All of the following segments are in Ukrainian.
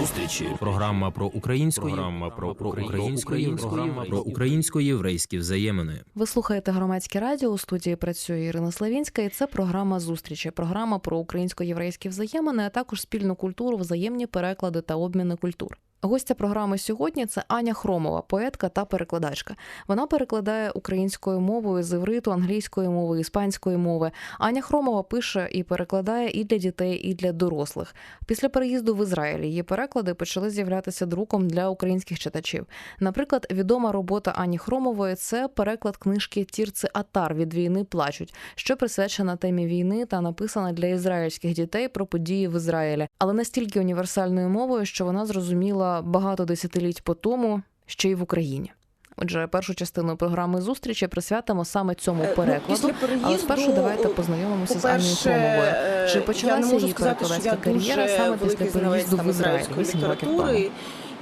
зустрічі. Програма про українську програма про, про української програма про українсько-єврейські взаємини. Ви слухаєте громадське радіо. У студії працює Ірина Славінська, і це програма зустрічі. Програма про українсько-єврейські взаємини, а також спільну культуру, взаємні переклади та обміни культур. Гостя програми сьогодні це Аня Хромова, поетка та перекладачка. Вона перекладає українською мовою з івриту, англійської мови, іспанської мови. Аня Хромова пише і перекладає і для дітей, і для дорослих. Після переїзду в Ізраїль її переклади почали з'являтися друком для українських читачів. Наприклад, відома робота Ані Хромової це переклад книжки Тірци Атар від війни плачуть, що присвячена темі війни та написана для ізраїльських дітей про події в Ізраїлі, але настільки універсальною мовою, що вона зрозуміла багато десятиліть по тому, ще й в Україні. Отже, першу частину програми зустрічі присвятимо саме цьому Е, ну, перекладу. після переїзду, Але спершу давайте познайомимося з Анією по-перше, Хромовою. е, Чи почалася її перекладацька кар'єра саме після переїзду в Ізраїль ізраїльської 8 років тому?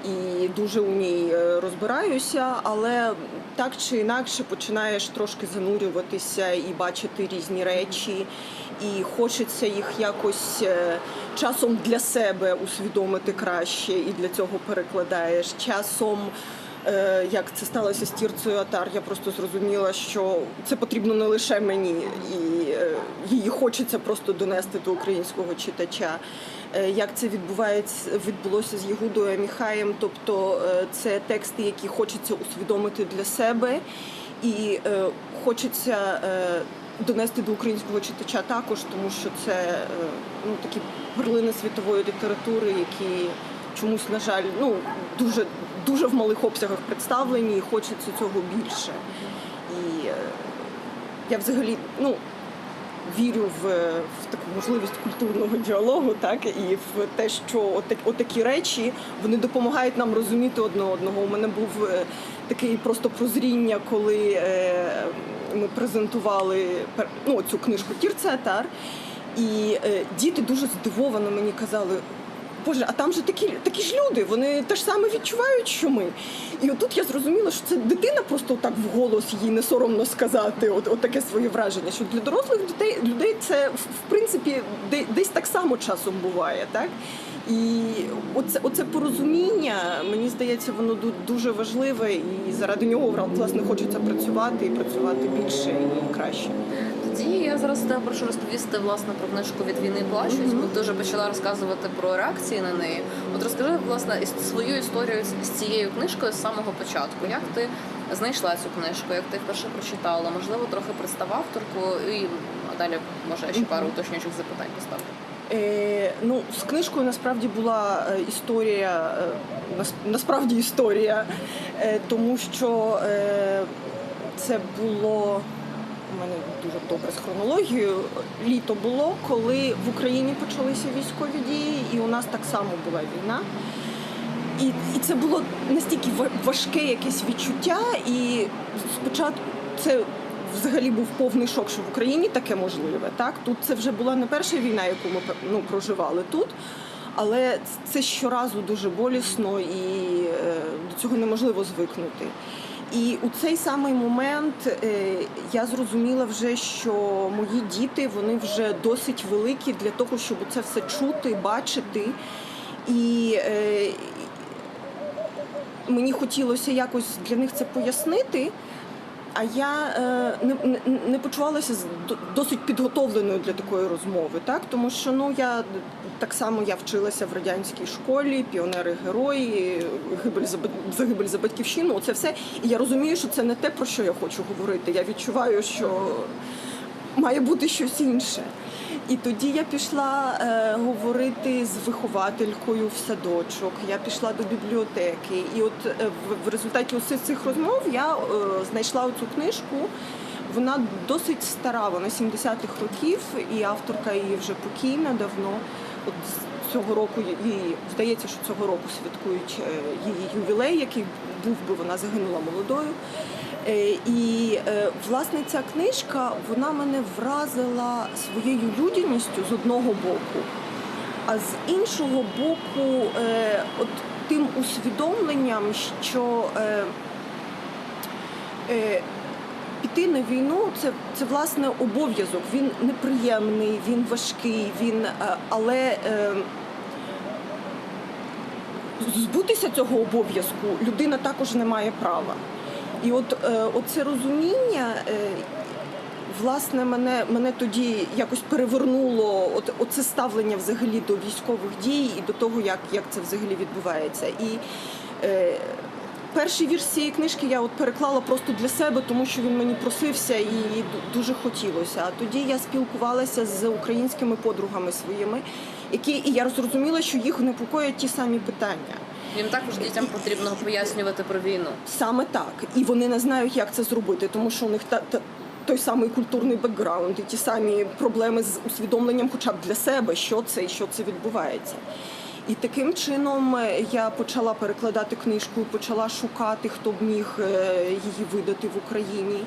і дуже у ній е, розбираюся, але так чи інакше починаєш трошки занурюватися і бачити різні речі, і хочеться їх якось е, часом для себе усвідомити краще, і для цього перекладаєш часом. е, Як це сталося з тірцею Атар, я просто зрозуміла, що це потрібно не лише мені, і е, її хочеться просто донести до українського читача. Як це відбувається відбулося з Єгудою Аміхаєм, тобто це тексти, які хочеться усвідомити для себе, і хочеться донести до українського читача також, тому що це е, ну такі перлини світової літератури, які чомусь, на жаль, ну дуже дуже в малих обсягах представлені, і хочеться цього більше. І е, я взагалі ну вірю в, в таку можливість культурного діалогу, так і в те, що отак, отакі речі вони допомагають нам розуміти одне одного. У мене був е, такий просто прозріння, коли е, ми презентували ну, цю книжку Тірцетар. І е, діти дуже здивовано мені казали. Боже, а там же такі, такі ж люди, вони те ж саме відчувають, що ми. І отут я зрозуміла, що це дитина просто так вголос їй не соромно сказати, от, от таке своє враження. Що для дорослих дітей людей це в принципі десь так само часом буває, так? І оце, оце порозуміння, мені здається, воно дуже важливе, і заради нього власне хочеться працювати і працювати більше і краще. Тоді я зараз тебе прошу розповісти власне про книжку від війни плачуть. Бо ти вже почала розказувати про реакції на неї. От розкажи власне свою історію з- цією книжкою з самого початку. Як ти знайшла цю книжку? Як ти вперше прочитала? Можливо, трохи представ авторку, і далі може ще пару уточнюючих запитань поставлю. Е, ну, з книжкою насправді була е, історія, е, насправді історія, е, тому що е, це було у мене дуже добре з хронологією. Літо було, коли в Україні почалися військові дії, і у нас так само була війна. І, і це було настільки ва- важке якесь відчуття, і спочатку це взагалі був повний шок, що в Україні таке можливе. Так тут це вже була не перша війна, яку ми ну, проживали тут. Але це щоразу дуже болісно і е, до цього неможливо звикнути. І у цей самий момент е, я зрозуміла вже, що мої діти вони вже досить великі для того, щоб це все чути, бачити. І е, мені хотілося якось для них це пояснити. А я е, не, не, не почувалася досить підготовленою для такої розмови, так тому що ну я так само я вчилася в радянській школі, піонери герої, гибель за загибель за батьківщину. Оце все. І я розумію, що це не те, про що я хочу говорити. Я відчуваю, що має бути щось інше. І тоді я пішла е, говорити з вихователькою в садочок. Я пішла до бібліотеки. І от е, в, результаті усіх цих розмов я е, знайшла оцю книжку. Вона досить стара, вона 70-х років, і авторка її вже покійна давно. От цього року її здається, що цього року святкують е, її ювілей, який був би вона загинула молодою. Е, І е, власне ця книжка вона мене вразила своєю людяністю з одного боку, а з іншого боку, е, от тим усвідомленням, що піти на війну це, це власне обов'язок. Він неприємний, він важкий, він, але збутися цього обов'язку людина також не має права. І от е, оце розуміння. Е, Власне, мене, мене тоді якось перевернуло от, оце ставлення взагалі до військових дій і до того, як, як це взагалі відбувається. І е, перший вірш цієї книжки я от переклала просто для себе, тому що він мені просився і дуже хотілося. А тоді я спілкувалася з українськими подругами своїми, які і я зрозуміла, що їх непокоять ті самі питання. Їм також дітям потрібно пояснювати про війну. Саме так. І вони не знають, як це зробити, тому що у них та, та той самий культурний бекграунд і ті самі проблеми з усвідомленням, хоча б для себе, що це і що це відбувається. І таким чином е, я почала перекладати книжку, почала шукати, хто б міг е, її видати в Україні.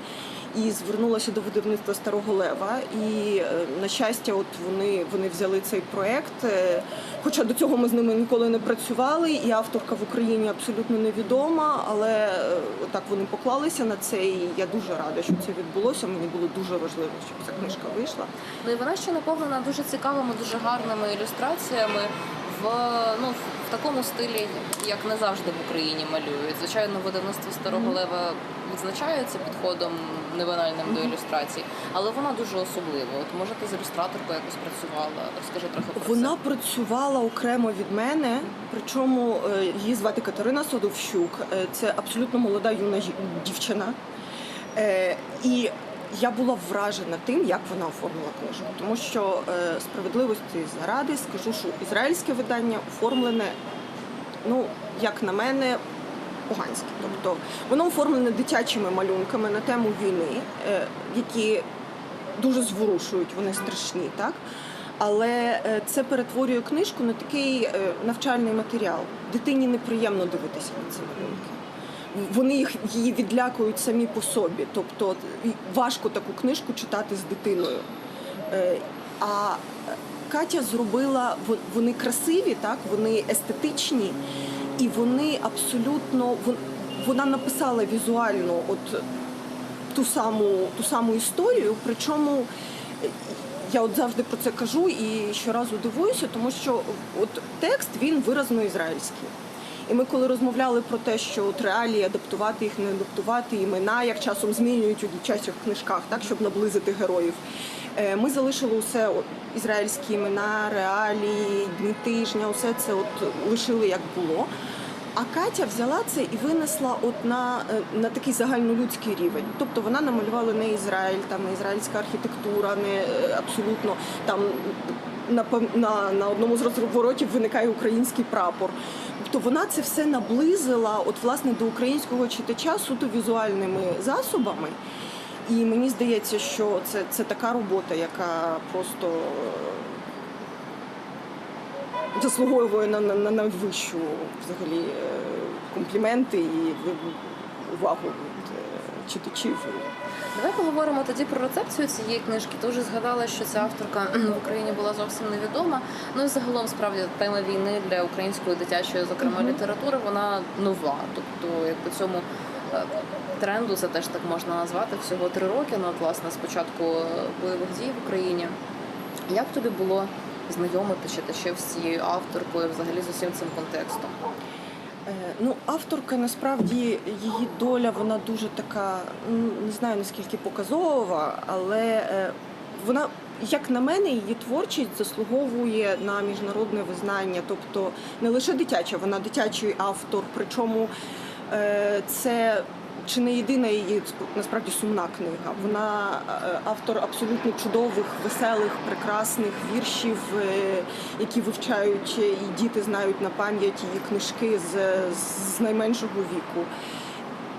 І звернулася до видавництва Старого Лева. І е, на щастя, от вони, вони взяли цей проект. Е, Хоча до цього ми з ними ніколи не працювали, і авторка в Україні абсолютно невідома, але е, так вони поклалися на це. І я дуже рада, що це відбулося. Мені було дуже важливо, щоб ця книжка вийшла. Ну і вона ще наповнена дуже цікавими, дуже гарними ілюстраціями в ну в такому стилі, як не завжди в Україні малюють. Звичайно, видавництво старого лева відзначається підходом невинальним до ілюстрацій, але вона дуже особлива. От може ти з ілюстраторкою якось працювала? Розкажи трохи про Вона це. працювала окремо від мене, причому е, її звати Катерина Садовщук. Е, Це абсолютно молода юна дівчина. Е, І я була вражена тим, як вона оформила книжку, тому що е, справедливості заради скажу, що ізраїльське видання оформлене, ну як на мене, поганське. Тобто воно оформлене дитячими малюнками на тему війни, е, які дуже зворушують, вони страшні, так? Але е, це перетворює книжку на такий е, навчальний матеріал. Дитині неприємно дивитися на ці малюнки. Вони їх її відлякують самі по собі. Тобто важко таку книжку читати з дитиною. Е, А Катя зробила во- вони красиві, так вони естетичні, і вони абсолютно вона написала візуально от ту саму, ту саму історію. Причому е, я от завжди про це кажу і щоразу дивуюся, тому що от текст він виразно ізраїльський. І ми коли розмовляли про те, що от реалії адаптувати їх, не адаптувати, імена, як часом змінюють у дівчачих книжках, так щоб наблизити героїв. е, Ми залишили усе ізраїльські імена, реалії, дні тижня, усе це от лишили як було. А Катя взяла це і винесла от на, е, на такий загальнолюдський рівень. Тобто вона намалювала не Ізраїль, там не ізраїльська архітектура, не е, абсолютно там на, на, на одному з розворотів виникає український прапор. Тобто вона це все наблизила от власне до українського читача суто візуальними засобами. І мені здається, що це, це така робота, яка просто е, заслуговує на, на, на найвищу взагалі е, компліменти і увагу від е, читачів. Давай поговоримо тоді про рецепцію цієї книжки. Ти вже згадала, що ця авторка в Україні була зовсім невідома. Ну і загалом справді тема війни для української дитячої, зокрема Мгм. літератури, вона нова. Тобто, як по цьому е, тренду, це теж так можна назвати, всього три роки. Ну, от, власне, спочатку е, бойових дій в Україні. Як тобі було знайомити читачів з цією авторкою, взагалі з усім цим контекстом? Е, Ну, авторка насправді її доля вона дуже така, ну, не знаю наскільки показова, але е, вона, як на мене, її творчість заслуговує на міжнародне визнання. Тобто не лише дитяча, вона дитячий автор. Причому е, це чи не єдина її насправді сумна книга. Вона е, автор абсолютно чудових, веселих, прекрасних віршів, е, які вивчають е, і діти знають на пам'ять її книжки з, з найменшого віку.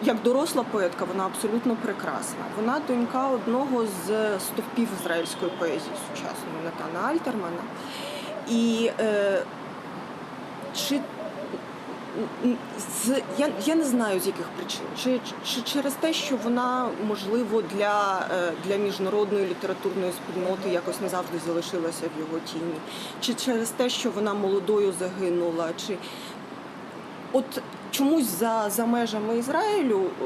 Як доросла поетка, вона абсолютно прекрасна. Вона донька одного з стовпів ізраїльської поезії сучасної Натана Альтермана. І е, чи з я, я не знаю з яких причин, чи, чи через те, що вона можливо для, е, для міжнародної літературної спільноти якось не завжди залишилася в його тіні, чи через те, що вона молодою загинула, чи от чомусь за, за межами Ізраїлю. е,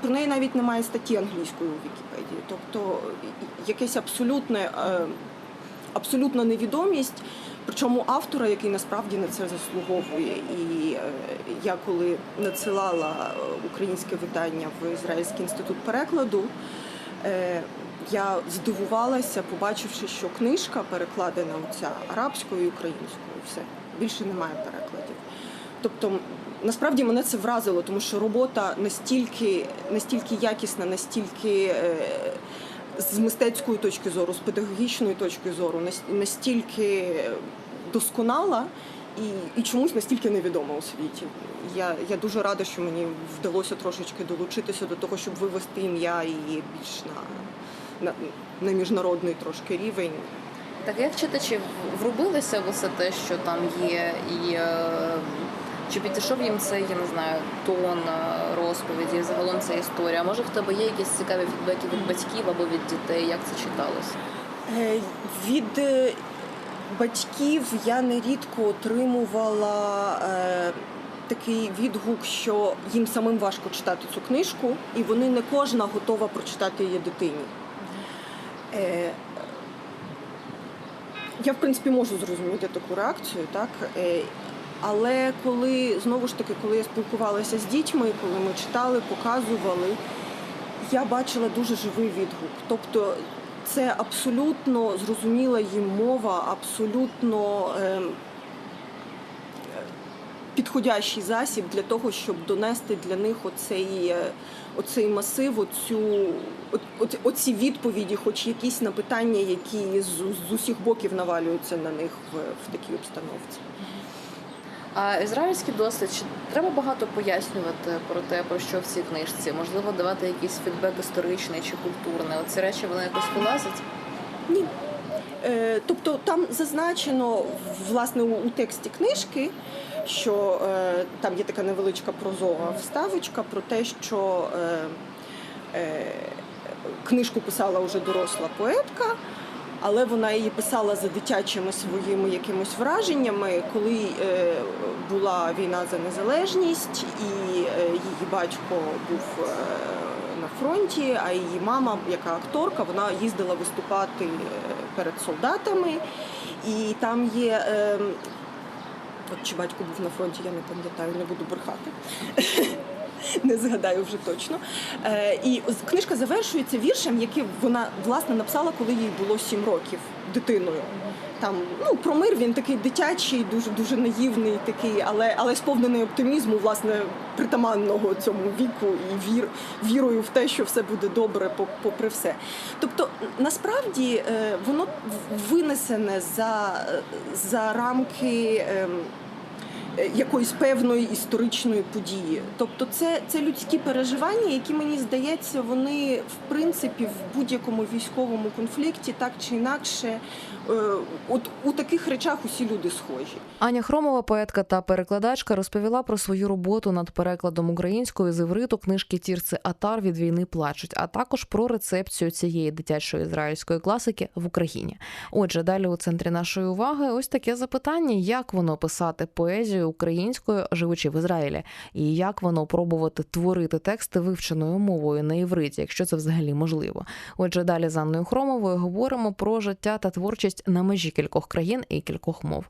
Про неї навіть немає статті англійської у Вікіпедії, тобто якесь абсолютне е, абсолютна невідомість. Причому автора, який насправді на це заслуговує. І е, я коли надсилала е, українське видання в Ізраїльський інститут перекладу, е, я здивувалася, побачивши, що книжка перекладена оця арабською і українською. Все більше немає перекладів. Тобто, насправді мене це вразило, тому що робота настільки, настільки якісна, настільки з мистецької точки зору, з педагогічної точки зору, нас- настільки досконала і, і чомусь настільки невідома у світі. Я, я дуже рада, що мені вдалося трошечки долучитися до того, щоб вивести ім'я і більш на, на, на міжнародний трошки рівень. Так як читачі врубилися в усе те, що там є, і е, чи підійшов їм цей, я не знаю, тон е, розповіді, загалом ця історія? Може в тебе є якісь цікаві фідбеки від батьків або від дітей? Як це читалось? Е, Від е, батьків я нерідко отримувала е, такий відгук, що їм самим важко читати цю книжку, і вони не кожна готова прочитати її дитині. Е, я, в принципі, можу зрозуміти таку реакцію, так? Але коли знову ж таки, коли я спілкувалася з дітьми, коли ми читали, показували, я бачила дуже живий відгук. Тобто це абсолютно зрозуміла їм мова, абсолютно е, підходящий засіб для того, щоб донести для них оцей, е, оцей масив, оцю, от, оці відповіді, хоч якісь на питання, які з, з усіх боків навалюються на них в, в такій обстановці. А ізраїльський досвід чи треба багато пояснювати про те, про що в цій книжці? Можливо, давати якийсь фідбек історичний чи культурний? Оці речі вони якось вилазять? Ні. Е, тобто там зазначено власне у, тексті книжки, що е, там є така невеличка прозова вставочка про те, що е, книжку писала вже доросла поетка, але вона її писала за дитячими своїми якимось враженнями, коли е, була війна за незалежність, і е, її батько був. Е, на фронті, а її мама, яка акторка, вона їздила виступати перед солдатами. І там є. е, От чи батько був на фронті, я не пам'ятаю, не буду брехати. Не згадаю вже точно. Е, і книжка завершується віршем, який вона власне написала, коли їй було сім років дитиною. Там ну про мир він такий дитячий, дуже дуже наївний, такий, але але сповнений оптимізму, власне, притаманного цьому віку і вір, вірою в те, що все буде добре, попри все. Тобто, насправді е, воно винесене за, за рамки. Е, Якоїсь певної історичної події, тобто це, це людські переживання, які мені здається, вони в принципі в будь-якому військовому конфлікті так чи інакше, е, от у таких речах усі люди схожі. Аня Хромова, поетка та перекладачка, розповіла про свою роботу над перекладом українською з івриту книжки Тірци Атар від війни плачуть, а також про рецепцію цієї дитячої ізраїльської класики в Україні. Отже, далі у центрі нашої уваги ось таке запитання: як воно писати поезію українською, живучи в Ізраїлі, і як воно пробувати творити тексти вивченою мовою на івриті, якщо це взагалі можливо. Отже, далі з Анною Хромовою говоримо про життя та творчість на межі кількох країн і кількох мов.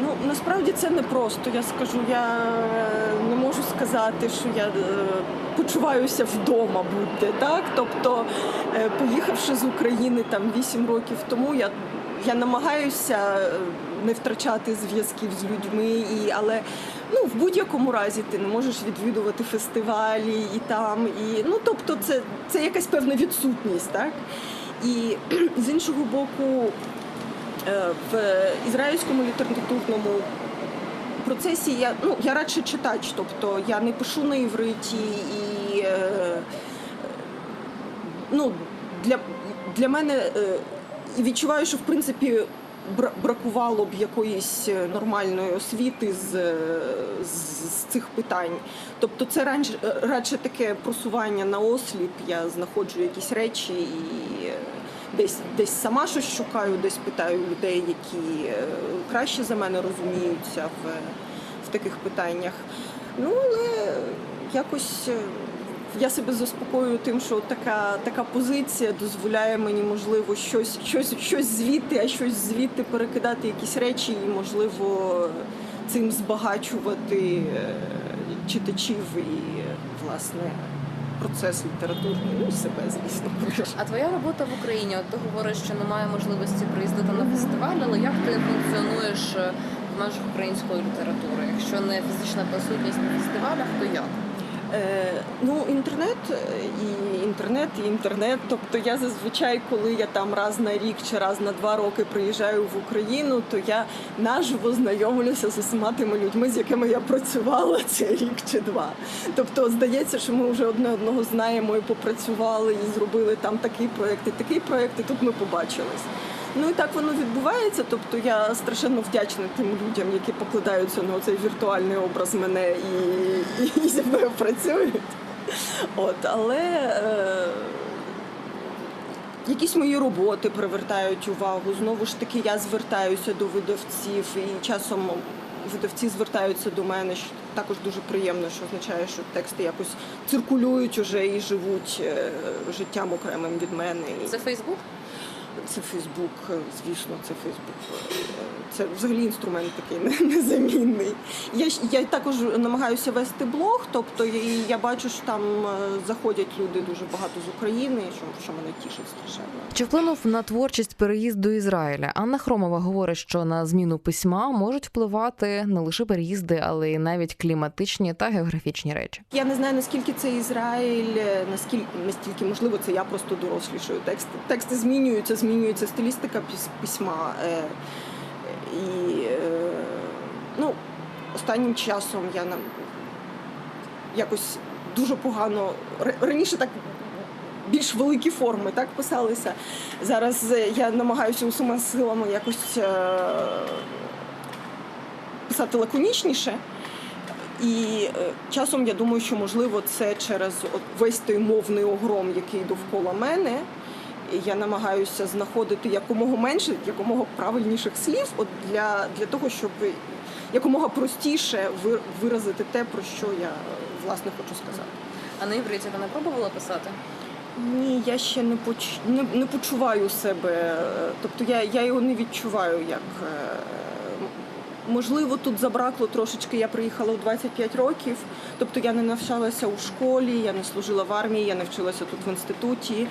Ну насправді це не просто. Я скажу, я е, не можу сказати, що я е, почуваюся вдома будь-де, так. Тобто, е, поїхавши з України там 8 років тому, я, я намагаюся не втрачати зв'язків з людьми, і, але ну, в будь-якому разі ти не можеш відвідувати фестивалі і там. І, ну, тобто, це, це якась певна відсутність, так? І з іншого боку, Е, в ізраїльському літературному процесі я ну я радше читач, тобто я не пишу на івриті і е, ну для, для мене е, відчуваю, що в принципі бракувало б якоїсь е, нормальної освіти з, е, з, з цих питань. Тобто це радше, радше таке просування на осліп. Я знаходжу якісь речі і е, десь десь сама щось шукаю, десь питаю людей, які краще за мене розуміються в, в таких питаннях. Ну але якось я себе заспокоюю тим, що така, така позиція дозволяє мені, можливо, щось, щось, щось звідти, а щось звідти перекидати якісь речі і, можливо, цим збагачувати е, читачів і, власне, процес літературний, ну себе, звісно. А твоя робота в Україні? От ти говориш, що немає можливості приїздити на фестиваль, але як ти функціонуєш е, в межах української літератури? Якщо не фізична присутність на фестивалях, то як? Е, ну, інтернет е, і інтернет, і інтернет. Тобто я зазвичай, коли я там раз на рік чи раз на два роки приїжджаю в Україну, то я наживо знайомлюся з усіма тими людьми, з якими я працювала цей рік чи два. Тобто, здається, що ми вже одне одного знаємо і попрацювали, і зробили там такий проєкт, і такий проєкт, і тут ми побачились. Ну і так воно відбувається. Тобто я страшенно вдячна тим людям, які покладаються на цей віртуальний образ мене і, і, і зі мною працюють. От, але е, якісь мої роботи привертають увагу. Знову ж таки, я звертаюся до видавців, і часом видавці звертаються до мене. Що також дуже приємно, що означає, що тексти якось циркулюють уже і живуть е, життям окремим від мене. Це Фейсбук? Це Фейсбук, е, звісно, це Фейсбук. Е, Це взагалі інструмент такий незамінний. Я, я також намагаюся вести блог, тобто і я бачу, що там е, заходять люди дуже багато з України, що, що мене тішить страшенно. Чи вплинув на творчість переїзд до Ізраїля? Анна Хромова говорить, що на зміну письма можуть впливати не лише переїзди, але й навіть кліматичні та географічні речі. Я не знаю наскільки це Ізраїль, наскільки настільки можливо, це я просто дорослішую. Тексти тексти змінюються, змінюється стилістика письма. І е, ну, останнім часом я нам якось дуже погано раніше так. Більш великі форми так писалися. Зараз е, я намагаюся усіма силами якось е, писати лаконічніше. І е, часом я думаю, що можливо це через весь той мовний огром, який довкола мене. Я намагаюся знаходити якомога менше, якомога правильніших слів, от для, для того, щоб якомога простіше ви- виразити те, про що я е, власне хочу сказати. А на івриті ти не пробувала писати? Ні, я ще не поч... не, не почуваю себе. е, Тобто я, я його не відчуваю як. Можливо, тут забракло трошечки. Я приїхала у 25 років. Тобто я не навчалася у школі, я не служила в армії, я не вчилася тут в інституті.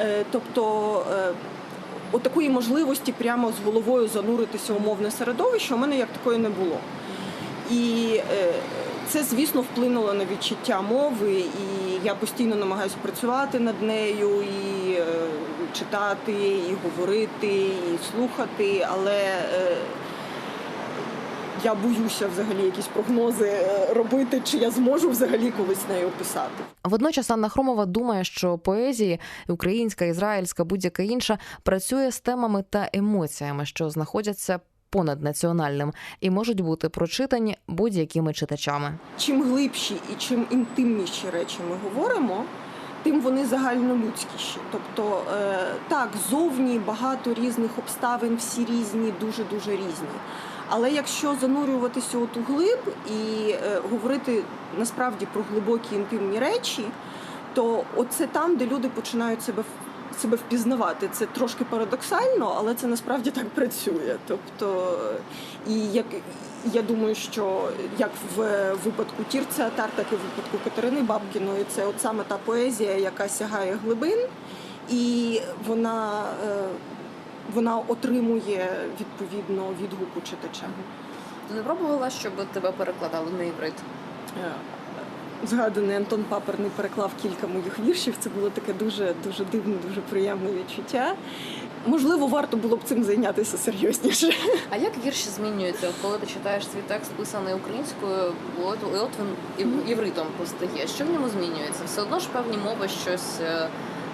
Е, Тобто е, от такої можливості прямо з головою зануритися у мовне середовище у мене як такої не було. І е, це, звісно, вплинуло на відчуття мови, і я постійно намагаюся працювати над нею, і читати, і говорити, і слухати, але я боюся взагалі якісь прогнози е, робити, чи я зможу взагалі колись нею писати. Водночас Анна Хромова думає, що поезії українська, ізраїльська, будь-яка інша працює з темами та емоціями, що знаходяться понад національним і можуть бути прочитані будь-якими читачами. чим глибші і чим інтимніші речі ми говоримо, тим вони загальнолюдськіші. Тобто, е, так, зовні багато різних обставин, всі різні, дуже дуже різні. Але якщо занурюватися от у глиб і е, говорити насправді про глибокі інтимні речі, то оце там, де люди починають себе себе впізнавати. Це трошки парадоксально, але це насправді так працює. Тобто, е, і як я думаю, що як в випадку Тірця Атар, так і в випадку Катерини Бабкіної, це от саме та поезія, яка сягає глибин, і вона, е, вона отримує відповідно відгуку читача. Ти не пробувала, щоб тебе перекладали на іврит? Е, Згаданий Антон Паперний переклав кілька моїх віршів. Це було таке дуже дуже дивне, дуже приємне відчуття. Можливо, варто було б цим зайнятися серйозніше. А як вірші змінюються? Коли ти читаєш свій текст, писаний українською, от, і от він ів- івритом постає. Що в ньому змінюється? Все одно ж певні мови щось е,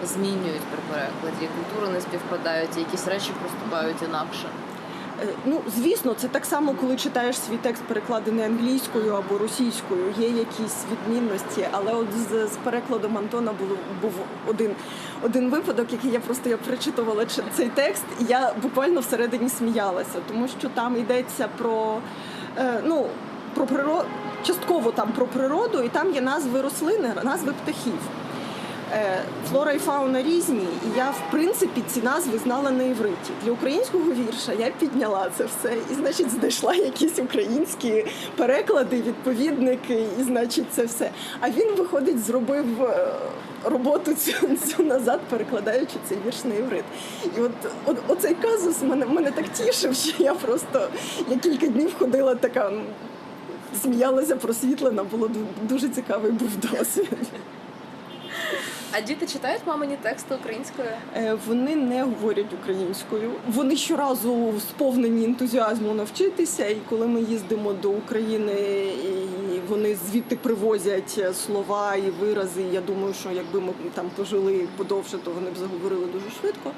змінюють при перекладі. Культури не співпадають, якісь речі проступають інакше. Е, Ну, звісно, це так само, коли читаєш свій текст перекладений англійською або російською. Є якісь відмінності, але от з, з перекладом Антона було був один, один випадок, який я просто я перечитувала ч- цей текст, і я буквально всередині сміялася, тому що там йдеться про е, ну. про природу, частково там про природу, і там є назви рослин, назви птахів. Е, Флора і фауна різні, і я в принципі ці назви знала на івриті. Для українського вірша я підняла це все і, значить, знайшла якісь українські переклади, відповідники, і значить це все. А він виходить, зробив е, роботу цю, цю назад, перекладаючи цей вірш на іврит. І от, от оцей казус мене, мене так тішив, що я просто я кілька днів ходила така. Сміялася просвітлена, було дуже цікавий був досвід. А діти читають мамині тексти українською? Е, Вони не говорять українською. Вони щоразу сповнені ентузіазму навчитися. І коли ми їздимо до України, і вони звідти привозять слова і вирази. Я думаю, що якби ми там пожили подовше, то вони б заговорили дуже швидко.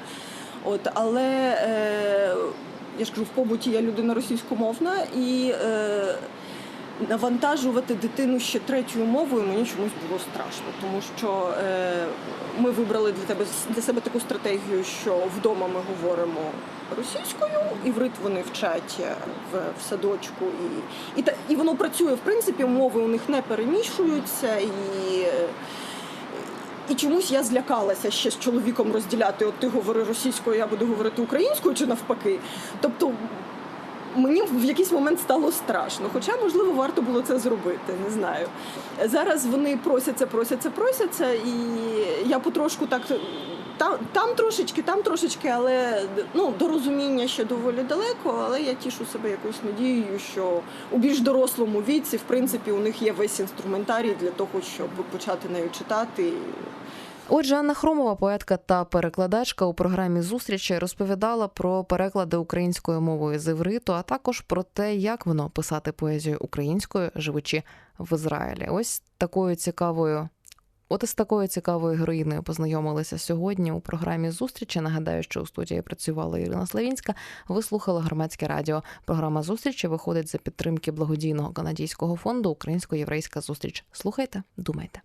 От, але е, я ж кажу, в побуті я людина російськомовна і. Е, Навантажувати дитину ще третьою мовою мені чомусь було страшно, тому що е, ми вибрали для тебе для себе таку стратегію, що вдома ми говоримо російською, іврит вони вчать е, в, в садочку, і, і, та, і воно працює. В принципі, мови у них не перемішуються і. і чомусь я злякалася ще з чоловіком розділяти. От ти говори російською, я буду говорити українською чи навпаки. Тобто мені в якийсь момент стало страшно. Хоча, можливо, варто було це зробити, не знаю. Зараз вони просяться, просяться, просяться, і я потрошку так. Там, там трошечки, там трошечки, але ну, до розуміння ще доволі далеко, але я тішу себе якоюсь надією, що у більш дорослому віці, в принципі, у них є весь інструментарій для того, щоб почати нею читати. Отже, Анна Хромова, поетка та перекладачка у програмі зустрічі розповідала про переклади українською мовою з івриту, а також про те, як воно писати поезію українською, живучи в Ізраїлі. Ось такою цікавою. От із такою цікавою героїною познайомилися сьогодні у програмі зустрічі. Нагадаю, що у студії працювала Ірина Славінська. Ви слухали громадське радіо. Програма зустрічі виходить за підтримки благодійного канадійського фонду Українсько-єврейська зустріч. Слухайте, думайте.